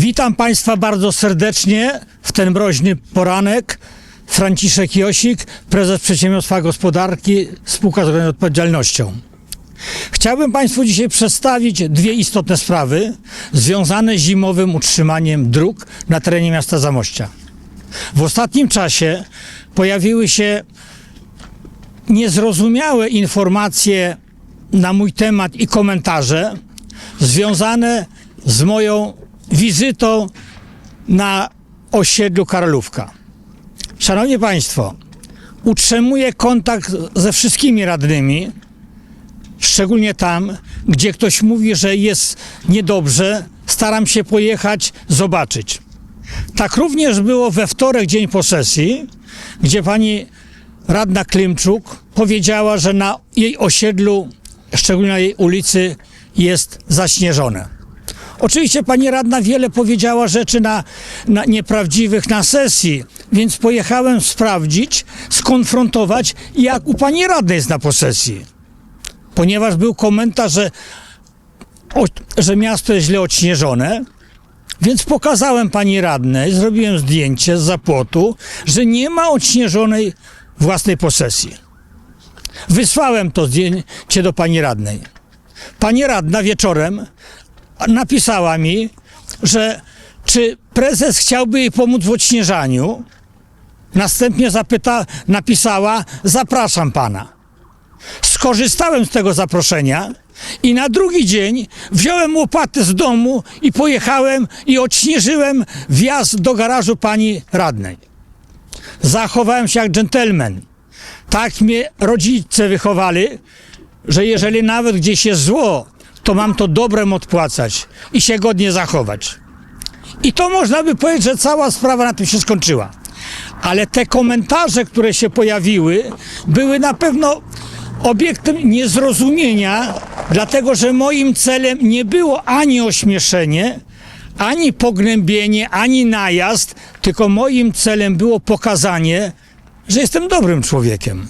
Witam Państwa bardzo serdecznie w ten mroźny poranek. Franciszek Josik, prezes Przedsiębiorstwa Gospodarki, spółka z odpowiedzialnością. Chciałbym Państwu dzisiaj przedstawić dwie istotne sprawy związane z zimowym utrzymaniem dróg na terenie miasta Zamościa. W ostatnim czasie pojawiły się niezrozumiałe informacje na mój temat i komentarze związane z moją wizytą na osiedlu Karolówka. Szanowni Państwo, utrzymuję kontakt ze wszystkimi radnymi, szczególnie tam, gdzie ktoś mówi, że jest niedobrze, staram się pojechać, zobaczyć. Tak również było we wtorek, dzień po sesji, gdzie pani radna Klimczuk powiedziała, że na jej osiedlu, szczególnie na jej ulicy, jest zaśnieżone. Oczywiście pani radna wiele powiedziała rzeczy na, na nieprawdziwych na sesji, więc pojechałem sprawdzić, skonfrontować, jak u pani radnej jest na posesji. Ponieważ był komentarz, że, o, że miasto jest źle odśnieżone, więc pokazałem pani radnej, zrobiłem zdjęcie z zapłotu, że nie ma odśnieżonej własnej posesji. Wysłałem to zdjęcie do pani radnej. Pani radna wieczorem napisała mi, że czy prezes chciałby jej pomóc w odśnieżaniu. Następnie zapyta, napisała: Zapraszam pana. Skorzystałem z tego zaproszenia i na drugi dzień wziąłem łopatę z domu i pojechałem i odśnieżyłem wjazd do garażu pani radnej. Zachowałem się jak dżentelmen. Tak mnie rodzice wychowali, że jeżeli nawet gdzieś jest zło, to mam to dobrem odpłacać i się godnie zachować. I to można by powiedzieć, że cała sprawa na tym się skończyła. Ale te komentarze, które się pojawiły, były na pewno obiektem niezrozumienia, dlatego że moim celem nie było ani ośmieszenie, ani pognębienie, ani najazd, tylko moim celem było pokazanie, że jestem dobrym człowiekiem.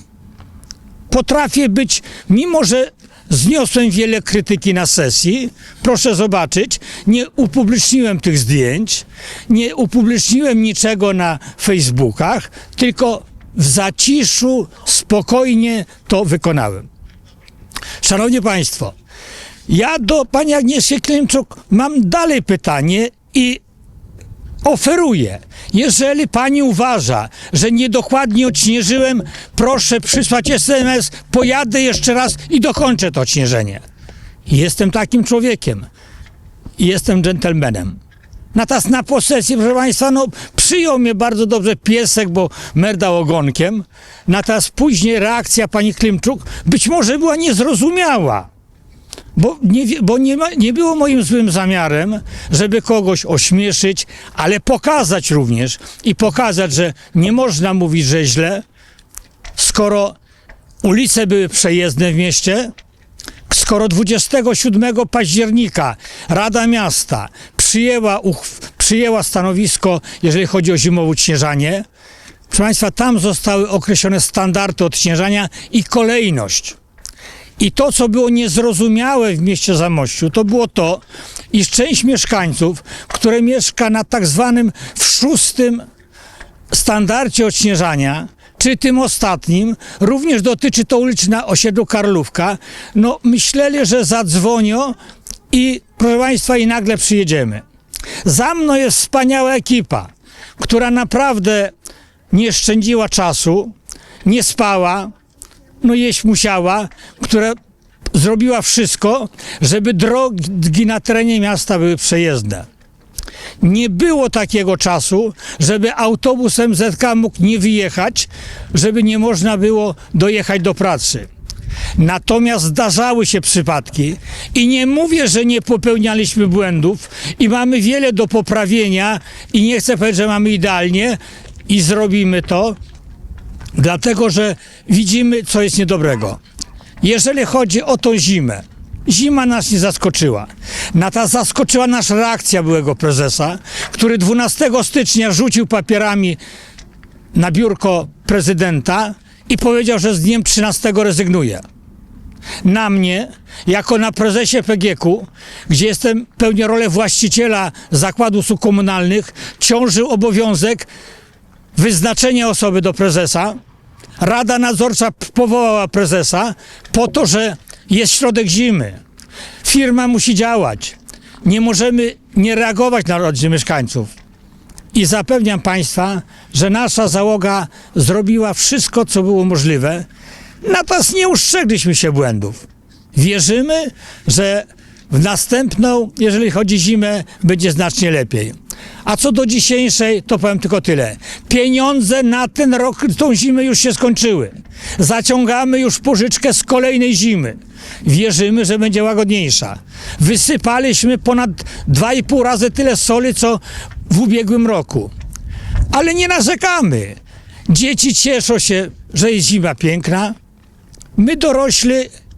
Potrafię być, mimo że Zniosłem wiele krytyki na sesji. Proszę zobaczyć, nie upubliczniłem tych zdjęć, nie upubliczniłem niczego na Facebookach, tylko w zaciszu, spokojnie to wykonałem. Szanowni Państwo, ja do pani Agnieszki Klimczuk mam dalej pytanie i oferuję. Jeżeli pani uważa, że niedokładnie odśnieżyłem, proszę przysłać SMS, pojadę jeszcze raz i dokończę to odśnieżenie. Jestem takim człowiekiem. Jestem dżentelmenem. Natomiast na posesji, proszę Państwa, no przyjął mnie bardzo dobrze piesek, bo merdał ogonkiem. Natomiast później reakcja pani Klimczuk być może była niezrozumiała. Bo, nie, bo nie, ma, nie było moim złym zamiarem, żeby kogoś ośmieszyć, ale pokazać również i pokazać, że nie można mówić, że źle, skoro ulice były przejezdne w mieście, skoro 27 października Rada Miasta przyjęła, przyjęła stanowisko, jeżeli chodzi o zimowe odśnieżanie, proszę Państwa, tam zostały określone standardy odśnieżania i kolejność. I to, co było niezrozumiałe w mieście Zamościu, to było to, iż część mieszkańców, które mieszka na tak zwanym w szóstym standardzie odśnieżania, czy tym ostatnim, również dotyczy to ulicy na osiedlu Karlówka, no myśleli, że zadzwonią i proszę Państwa i nagle przyjedziemy. Za mną jest wspaniała ekipa, która naprawdę nie szczędziła czasu, nie spała, no jeść musiała, która zrobiła wszystko, żeby drogi na terenie miasta były przejezdne. Nie było takiego czasu, żeby autobus MZK mógł nie wyjechać, żeby nie można było dojechać do pracy. Natomiast zdarzały się przypadki i nie mówię, że nie popełnialiśmy błędów i mamy wiele do poprawienia i nie chcę powiedzieć, że mamy idealnie i zrobimy to, dlatego że widzimy, co jest niedobrego. Jeżeli chodzi o tą zimę, zima nas nie zaskoczyła. Na ta zaskoczyła nas reakcja byłego prezesa, który 12 stycznia rzucił papierami na biurko prezydenta i powiedział, że z dniem 13 rezygnuje. Na mnie jako na prezesie PGK, gdzie jestem, pełnię rolę właściciela zakładu usług komunalnych, ciążył obowiązek wyznaczenia osoby do prezesa. Rada nadzorcza powołała prezesa po to, że jest środek zimy. Firma musi działać. Nie możemy nie reagować na rodziny mieszkańców. I zapewniam Państwa, że nasza załoga zrobiła wszystko, co było możliwe. Natomiast nie ustrzegliśmy się błędów. Wierzymy, że w następną, jeżeli chodzi o zimę, będzie znacznie lepiej. A co do dzisiejszej, to powiem tylko tyle. Pieniądze na ten rok, tą zimę już się skończyły. Zaciągamy już pożyczkę z kolejnej zimy. Wierzymy, że będzie łagodniejsza. Wysypaliśmy ponad 2,5 razy tyle soli, co w ubiegłym roku. Ale nie narzekamy. Dzieci cieszą się, że jest zima piękna. My dorośli,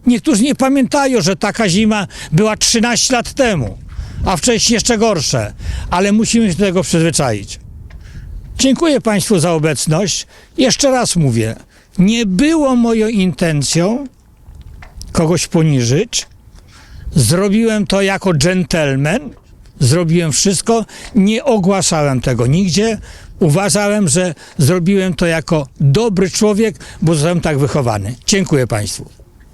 niektórzy nie pamiętają, że taka zima była 13 lat temu, a wcześniej jeszcze gorsze, ale musimy się do tego przyzwyczaić. Dziękuję Państwu za obecność. Jeszcze raz mówię, nie było moją intencją kogoś poniżyć. Zrobiłem to jako dżentelmen. Zrobiłem wszystko, nie ogłaszałem tego nigdzie. Uważałem, że zrobiłem to jako dobry człowiek, bo zostałem tak wychowany. Dziękuję Państwu.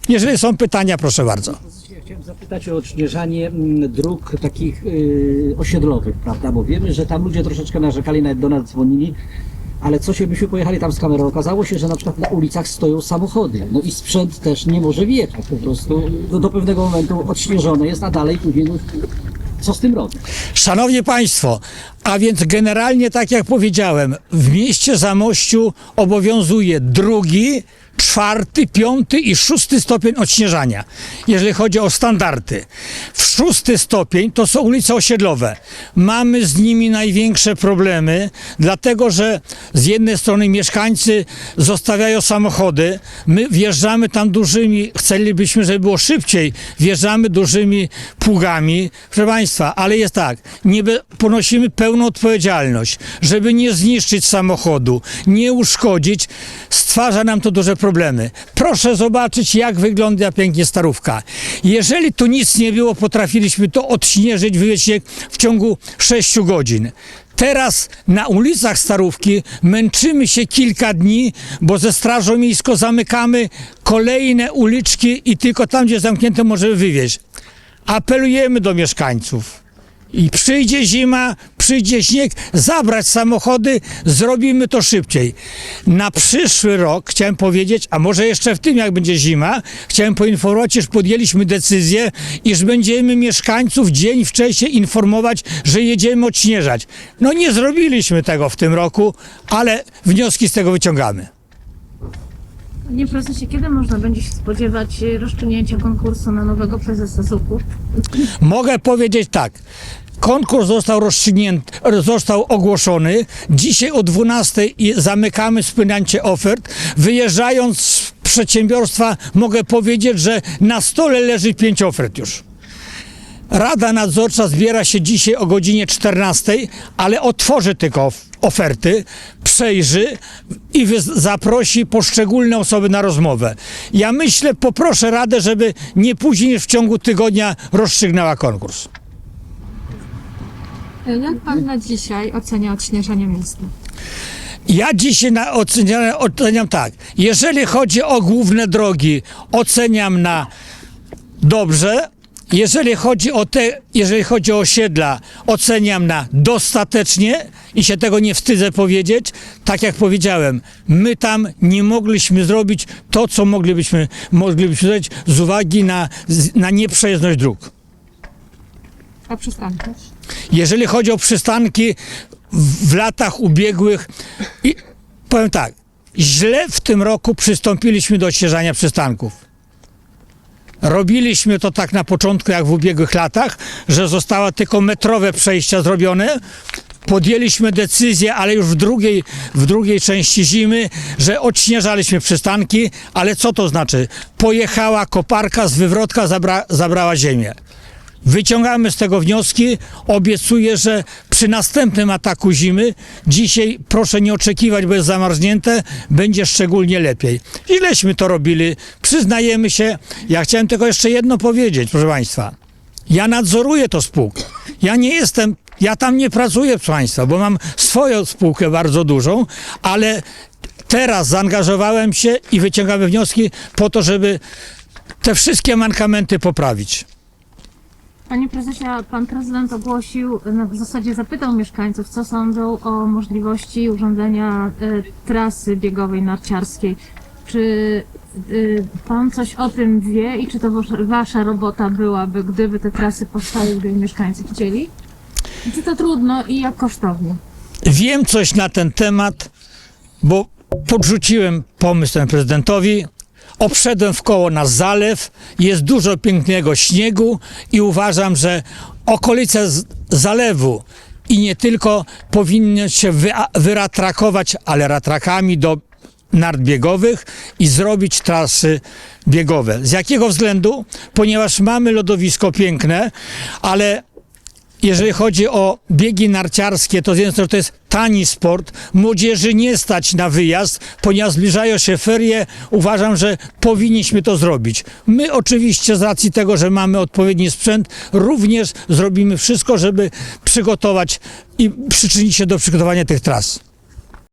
Jeżeli są pytania, proszę bardzo. Chciałem zapytać o odśnieżanie mm, dróg takich y, osiedlowych, prawda? Bo wiemy, że tam ludzie troszeczkę narzekali, nawet do nas dzwonili, ale co się, myśmy pojechali tam z kamerą, okazało się, że na przykład na ulicach stoją samochody, no i sprzęt też nie może wjechać, po prostu do, do pewnego momentu odśnieżone jest, a dalej później już co z tym robić? Szanowni Państwo, a więc generalnie tak jak powiedziałem, w mieście Zamościu obowiązuje drugi, czwarty, piąty i szósty stopień odśnieżania, jeżeli chodzi o standardy. W szósty stopień to są ulice osiedlowe. Mamy z nimi największe problemy, dlatego że z jednej strony mieszkańcy zostawiają samochody, my wjeżdżamy tam dużymi, chcielibyśmy, żeby było szybciej, wjeżdżamy dużymi pługami. Proszę Państwa, ale jest tak, nie ponosimy pełną odpowiedzialność, żeby nie zniszczyć samochodu, nie uszkodzić, stwarza nam to duże problemy. Proszę zobaczyć, jak wygląda pięknie starówka. Jeżeli tu nic nie było, potrafiliśmy to odśnieżyć, śnieg w ciągu 6 godzin. Teraz na ulicach Starówki męczymy się kilka dni, bo ze Strażą Miejską zamykamy kolejne uliczki i tylko tam, gdzie zamknięte, możemy wywieźć. Apelujemy do mieszkańców. I przyjdzie zima, przyjdzie śnieg, zabrać samochody, zrobimy to szybciej. Na przyszły rok chciałem powiedzieć, a może jeszcze w tym, jak będzie zima, chciałem poinformować, iż podjęliśmy decyzję, iż będziemy mieszkańców dzień wcześniej informować, że jedziemy odśnieżać. No nie zrobiliśmy tego w tym roku, ale wnioski z tego wyciągamy. Panie prezesie, kiedy można będzie się spodziewać e, rozstrzygnięcia konkursu na nowego prezesa ZUP-u? Mogę powiedzieć tak. Konkurs został rozstrzygnięty, został ogłoszony. Dzisiaj o 12 i zamykamy spłynęcie ofert. Wyjeżdżając z przedsiębiorstwa mogę powiedzieć, że na stole leży pięć ofert już. Rada nadzorcza zbiera się dzisiaj o godzinie 14, ale otworzy tylko oferty, przejrzy i zaprosi poszczególne osoby na rozmowę. Ja myślę, poproszę Radę, żeby nie później niż w ciągu tygodnia rozstrzygnęła konkurs. Jak pan na dzisiaj ocenia odśnieżanie miasta? Ja dzisiaj na oceniam, oceniam tak. Jeżeli chodzi o główne drogi, oceniam na dobrze. Jeżeli chodzi o te, jeżeli chodzi o osiedla, oceniam na dostatecznie i się tego nie wstydzę powiedzieć. Tak jak powiedziałem, my tam nie mogliśmy zrobić to, co moglibyśmy, moglibyśmy zrobić z uwagi na, na nieprzejezdność dróg. A przystanki? Jeżeli chodzi o przystanki w, w latach ubiegłych, i powiem tak, źle w tym roku przystąpiliśmy do odśnieżania przystanków. Robiliśmy to tak na początku, jak w ubiegłych latach, że zostały tylko metrowe przejścia zrobione. Podjęliśmy decyzję, ale już w drugiej, w drugiej części zimy, że odśnieżaliśmy przystanki, ale co to znaczy? Pojechała koparka z wywrotka, zabra, zabrała ziemię. Wyciągamy z tego wnioski. Obiecuję, że przy następnym ataku zimy, dzisiaj proszę nie oczekiwać, bo jest zamarznięte, będzie szczególnie lepiej. Ileśmy to robili, przyznajemy się. Ja chciałem tylko jeszcze jedno powiedzieć, proszę Państwa. Ja nadzoruję to spółkę. Ja nie jestem, ja tam nie pracuję, proszę Państwa, bo mam swoją spółkę bardzo dużą, ale teraz zaangażowałem się i wyciągamy wnioski po to, żeby te wszystkie mankamenty poprawić. Panie prezesie, pan prezydent ogłosił, no w zasadzie zapytał mieszkańców, co sądzą o możliwości urządzenia e, trasy biegowej narciarskiej. Czy e, pan coś o tym wie i czy to wasza- robota byłaby, gdyby te trasy powstały, gdyby mieszkańcy chcieli? Czy to trudno i jak kosztownie? Wiem coś na ten temat, bo podrzuciłem pomysł temu prezydentowi. Obszedłem w koło na zalew, jest dużo pięknego śniegu i uważam, że okolice zalewu i nie tylko powinny się wy, wyratrakować, ale ratrakami do nart biegowych i zrobić trasy biegowe. Z jakiego względu? Ponieważ mamy lodowisko piękne, ale jeżeli chodzi o biegi narciarskie, to z jednej strony to jest tani sport. Młodzieży nie stać na wyjazd, ponieważ zbliżają się ferie. Uważam, że powinniśmy to zrobić. My oczywiście z racji tego, że mamy odpowiedni sprzęt, również zrobimy wszystko, żeby przygotować i przyczynić się do przygotowania tych tras.